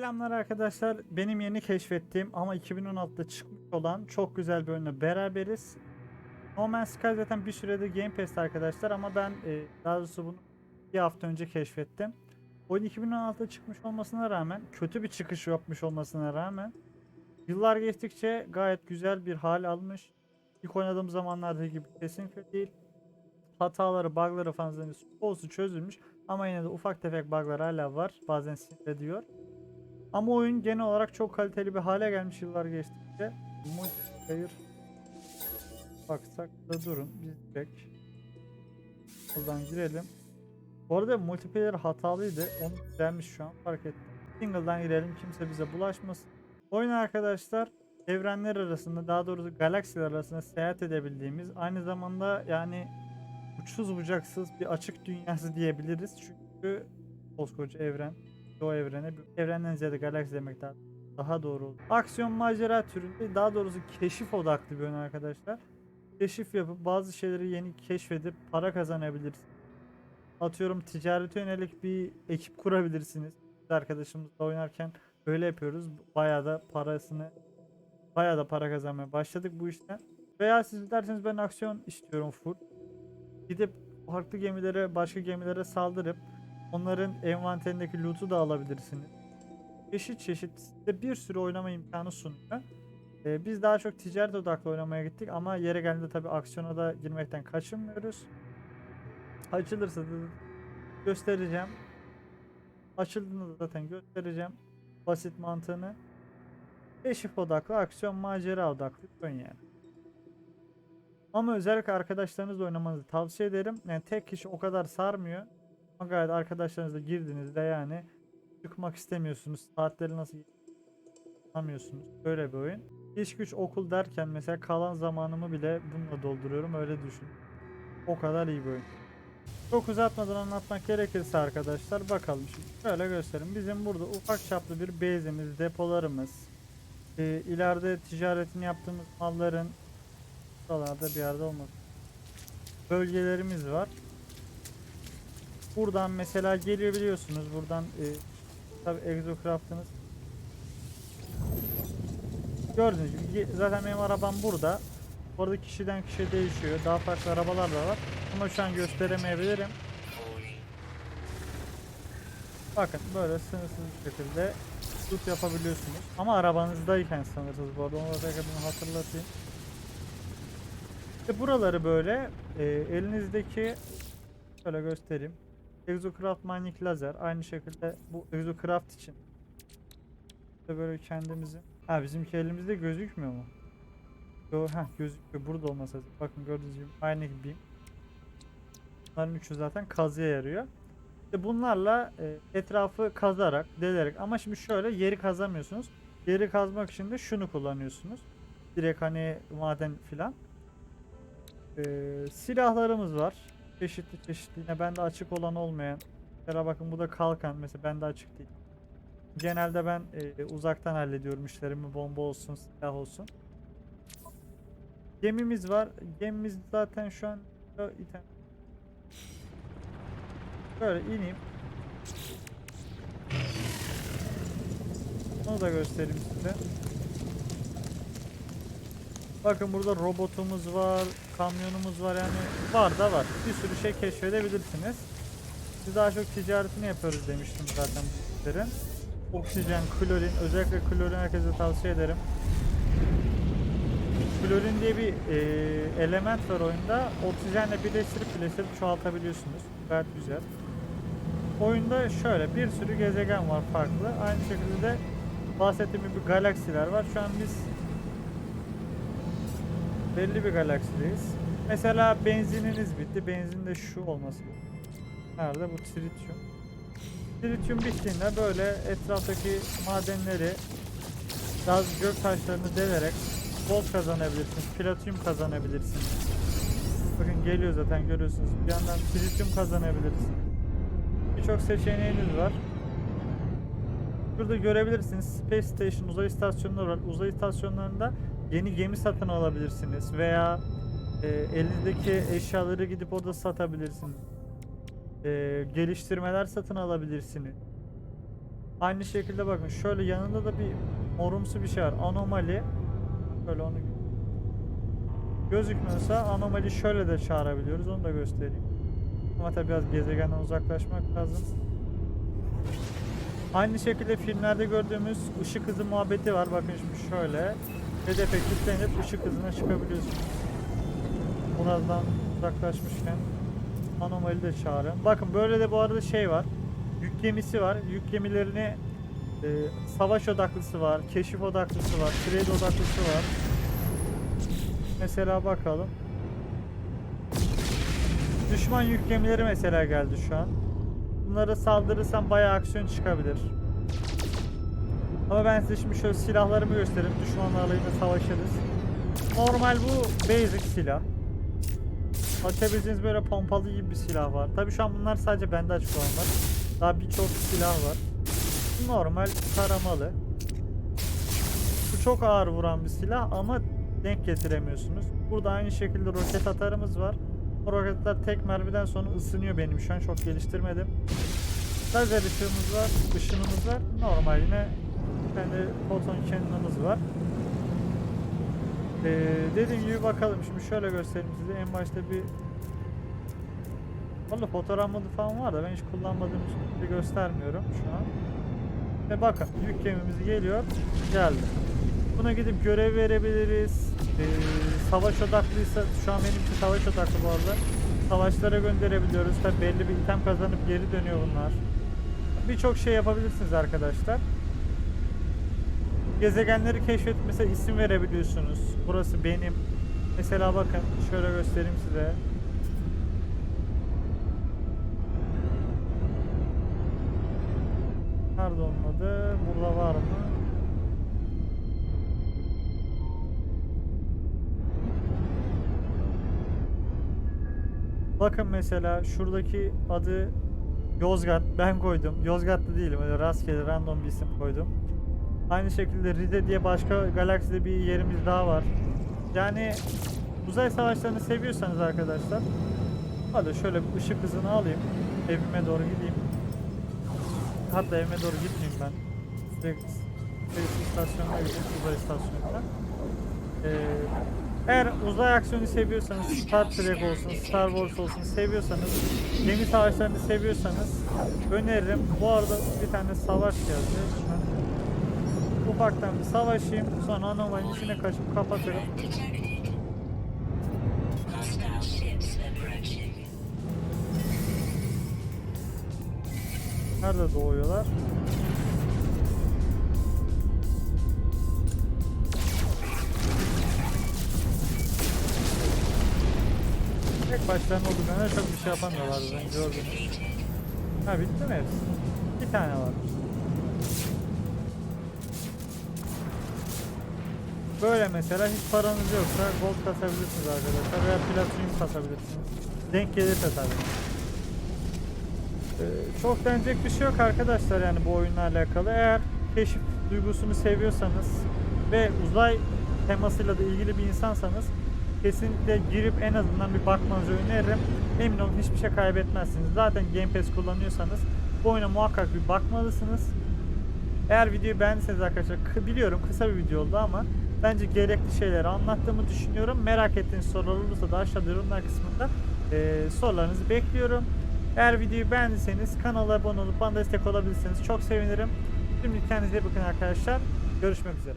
Selamlar arkadaşlar. Benim yeni keşfettiğim ama 2016'da çıkmış olan çok güzel bir oyunla beraberiz. No Man's Sky zaten bir süredir Game Pass'te arkadaşlar ama ben e, daha doğrusu bunu bir hafta önce keşfettim. Oyun 2016'da çıkmış olmasına rağmen, kötü bir çıkış yapmış olmasına rağmen yıllar geçtikçe gayet güzel bir hal almış. İlk oynadığım zamanlardaki gibi kesinlikle değil. Hataları, bug'ları falan olsun çözülmüş ama yine de ufak tefek bug'lar hala var. Bazen sinir ediyor. Ama oyun genel olarak çok kaliteli bir hale gelmiş yıllar geçtikçe. Multiplayer baksak da durun biz direkt buradan girelim. Bu arada multiplayer hatalıydı. Onu düzelmiş şu an fark ettim. Single'dan girelim kimse bize bulaşmasın. Oyun arkadaşlar evrenler arasında daha doğrusu galaksiler arasında seyahat edebildiğimiz aynı zamanda yani uçsuz bucaksız bir açık dünyası diyebiliriz. Çünkü koskoca evren o evrene evrenden ziyade galaksi demek daha, daha doğru olur. Aksiyon macera türünde daha doğrusu keşif odaklı bir oyun arkadaşlar. Keşif yapıp bazı şeyleri yeni keşfedip para kazanabilirsiniz. Atıyorum ticarete yönelik bir ekip kurabilirsiniz. Biz arkadaşımızla oynarken böyle yapıyoruz. Bayağı da parasını bayağı da para kazanmaya başladık bu işten. Veya siz derseniz ben aksiyon istiyorum full. Gidip farklı gemilere, başka gemilere saldırıp Onların envanterindeki loot'u da alabilirsiniz. Çeşit çeşit size bir sürü oynama imkanı sunuyor. Ee, biz daha çok ticaret odaklı oynamaya gittik ama yere geldiğinde tabi aksiyona da girmekten kaçınmıyoruz. Açılırsa da göstereceğim. Açıldığında da zaten göstereceğim. Basit mantığını. Keşif odaklı, aksiyon macera odaklı bir oyun yani. Ama özellikle arkadaşlarınızla oynamanızı tavsiye ederim. Yani tek kişi o kadar sarmıyor. Ama gayet arkadaşlarınızla girdiğinizde yani çıkmak istemiyorsunuz. Saatleri nasıl anlamıyorsunuz. Böyle bir oyun. İş güç okul derken mesela kalan zamanımı bile bununla dolduruyorum öyle düşün. O kadar iyi bir oyun. Çok uzatmadan anlatmak gerekirse arkadaşlar bakalım şimdi şöyle göstereyim. Bizim burada ufak çaplı bir base'imiz, depolarımız, e, ileride ticaretini yaptığımız malların buralarda bir yerde olmaz. Bölgelerimiz var. Buradan mesela geliyor biliyorsunuz buradan e, tabi exocraft'ınız. Gördüğünüz gibi zaten benim arabam burada. Orada kişiden kişiye değişiyor. Daha farklı arabalar da var. Ama şu an gösteremeyebilirim. Bakın böyle sınırsız bir şekilde loot yapabiliyorsunuz. Ama arabanızdayken sınırsız bu arada. Onu da bunu hatırlatayım. İşte buraları böyle e, elinizdeki şöyle göstereyim Exocraft Mining Lazer aynı şekilde bu Exocraft için de böyle kendimizi ha bizimki elimizde gözükmüyor mu? Yo, ha gözüküyor burada olmasa bakın gördüğünüz gibi aynı gibi Bunların üçü zaten kazıya yarıyor. İşte bunlarla e, etrafı kazarak, delerek ama şimdi şöyle yeri kazamıyorsunuz. Yeri kazmak için de şunu kullanıyorsunuz. Direkt hani maden filan. E, silahlarımız var çeşitli çeşitli yine bende açık olan olmayan. Mesela bakın bu da kalkan mesela bende açık değil. Genelde ben e, uzaktan hallediyorum işlerimi bomba olsun silah olsun. Gemimiz var. Gemimiz zaten şu an böyle ineyim. Onu da göstereyim size Bakın burada robotumuz var, kamyonumuz var yani var da var. Bir sürü şey keşfedebilirsiniz. Biz daha çok ticaretini yapıyoruz demiştim zaten bu işlerin. Oksijen, klorin, özellikle klorin herkese tavsiye ederim. Klorin diye bir e, element var oyunda. Oksijenle birleştirip birleştirip çoğaltabiliyorsunuz. Gayet güzel. Oyunda şöyle bir sürü gezegen var farklı. Aynı şekilde de bahsettiğim gibi galaksiler var. Şu an biz belli bir galaksideyiz. Mesela benzininiz bitti. Benzin de şu olması. Nerede? Bu tritium. Tritium bittiğinde böyle etraftaki madenleri gaz gök taşlarını delerek gold kazanabilirsiniz. Platinum kazanabilirsiniz. Bakın geliyor zaten görüyorsunuz. Bir yandan tritium kazanabilirsiniz. Birçok seçeneğiniz var. Burada görebilirsiniz Space Station uzay istasyonları var. Uzay istasyonlarında yeni gemi satın alabilirsiniz veya e, elinizdeki eşyaları gidip orada satabilirsiniz. E, geliştirmeler satın alabilirsiniz. Aynı şekilde bakın şöyle yanında da bir morumsu bir şey var. Anomali. Şöyle onu gözükmüyorsa anomali şöyle de çağırabiliyoruz. Onu da göstereyim. Ama tabii biraz gezegenden uzaklaşmak lazım. Aynı şekilde filmlerde gördüğümüz ışık hızı muhabbeti var. Bakın şimdi şöyle. Hedefe kilitlenip ışık hızına çıkabiliyorsunuz. Buradan uzaklaşmışken anomali de çağırın. Bakın böyle de bu arada şey var. Yük gemisi var. Yük gemilerini e, savaş odaklısı var, keşif odaklısı var, trade odaklısı var. Mesela bakalım. Düşman yük gemileri mesela geldi şu an. Bunlara saldırırsam bayağı aksiyon çıkabilir. Ama ben size şimdi şöyle silahlarımı göstereyim. Düşmanlarla yine savaşırız. Normal bu basic silah. Açabileceğiniz böyle pompalı gibi bir silah var. Tabi şu an bunlar sadece bende açık olanlar. Daha birçok silah var. Normal taramalı. Bu çok ağır vuran bir silah ama denk getiremiyorsunuz. Burada aynı şekilde roket atarımız var. O roketler tek mermiden sonra ısınıyor benim şu an çok geliştirmedim. Lazer ışığımız var, ışınımız var. Normal yine kendi foton cannon'ımız var. Ee, dediğim gibi bakalım şimdi şöyle göstereyim size en başta bir Valla fotoğraf modu falan var da ben hiç kullanmadığım için de göstermiyorum şu an. Ve bakın yük gemimiz geliyor geldi. Buna gidip görev verebiliriz. Ee, savaş odaklıysa şu an benimki savaş odaklı bu arada. Savaşlara gönderebiliyoruz. Tabi belli bir item kazanıp geri dönüyor bunlar. Birçok şey yapabilirsiniz arkadaşlar. Gezegenleri keşfetmese isim verebiliyorsunuz. Burası benim. Mesela bakın şöyle göstereyim size. Nerede olmadı? Burada var mı? Bakın mesela şuradaki adı Yozgat ben koydum. Yozgatlı değilim öyle rastgele random bir isim koydum. Aynı şekilde Ride diye başka galakside bir yerimiz daha var. Yani uzay savaşlarını seviyorsanız arkadaşlar hadi şöyle ışık hızını alayım. Evime doğru gideyim. Hatta evime doğru gitmeyeyim ben. Direkt Space istasyonuna gideyim uzay istasyonuna. Ee, eğer uzay aksiyonu seviyorsanız Star Trek olsun, Star Wars olsun seviyorsanız, gemi savaşlarını seviyorsanız öneririm. Bu arada bir tane savaş geldi. Ben ufaktan bir savaşayım. Sonra anomalinin içine kaçıp kapatırım. Nerede doğuyorlar? Tek başlarına olduklarına çok bir şey yapamıyorlar ben gördüm. Ha bitti mi hepsi? Bir tane var. Böyle mesela hiç paranız yoksa gold kasabilirsiniz arkadaşlar veya platinum kasabilirsiniz. Denk gelirse tabii. Ee, çok denecek bir şey yok arkadaşlar yani bu oyunla alakalı. Eğer keşif duygusunu seviyorsanız ve uzay temasıyla da ilgili bir insansanız kesinlikle girip en azından bir bakmanızı öneririm. Emin olun hiçbir şey kaybetmezsiniz. Zaten Game Pass kullanıyorsanız bu oyuna muhakkak bir bakmalısınız. Eğer videoyu beğendiyseniz arkadaşlar biliyorum kısa bir video oldu ama bence gerekli şeyleri anlattığımı düşünüyorum. Merak ettiğiniz sorular olursa da aşağıda yorumlar kısmında eee, sorularınızı bekliyorum. Eğer videoyu beğendiyseniz kanala abone olup bana destek olabilirsiniz. Çok sevinirim. Şimdi kendinize bakın arkadaşlar. Görüşmek üzere.